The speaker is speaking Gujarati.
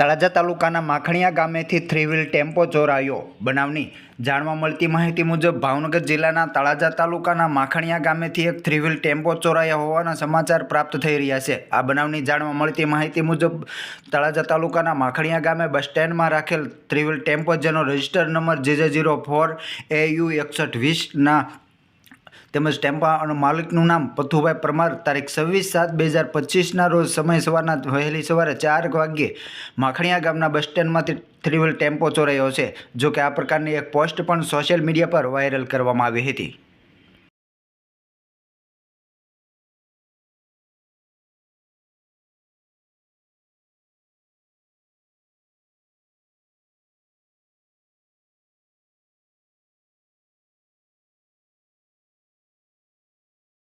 તળાજા તાલુકાના માખણીયા ગામેથી થ્રી વ્હીલ ટેમ્પો ચોરાયો. બનાવની જાણવા મળતી માહિતી મુજબ ભાવનગર જિલ્લાના તળાજા તાલુકાના માખણીયા ગામેથી એક થ્રી વ્હીલ ટેમ્પો ચોરાયા હોવાના સમાચાર પ્રાપ્ત થઈ રહ્યા છે. આ બનાવની જાણવા મળતી માહિતી મુજબ તળાજા તાલુકાના માખણીયા ગામે બસ સ્ટેન્ડમાં રાખેલ થ્રી વ્હીલ ટેમ્પો જેનો રજિસ્ટર નંબર જે જીરો ફોર એ યુ એકસઠ વીસના તેમજ ટેમ્પાનો માલિકનું નામ પથુભાઈ પરમાર, તારીખ છવ્વીસ સાત બે હજાર પચીસના રોજ સમય સવારના વહેલી સવારે ચાર વાગ્યે માખણીયા ગામના બસ સ્ટેન્ડમાંથી થ્રી ટેમ્પો ચોરાયો છે જો કે આ પ્રકારની એક પોસ્ટ પણ સોશિયલ મીડિયા પર વાયરલ કરવામાં આવી હતી.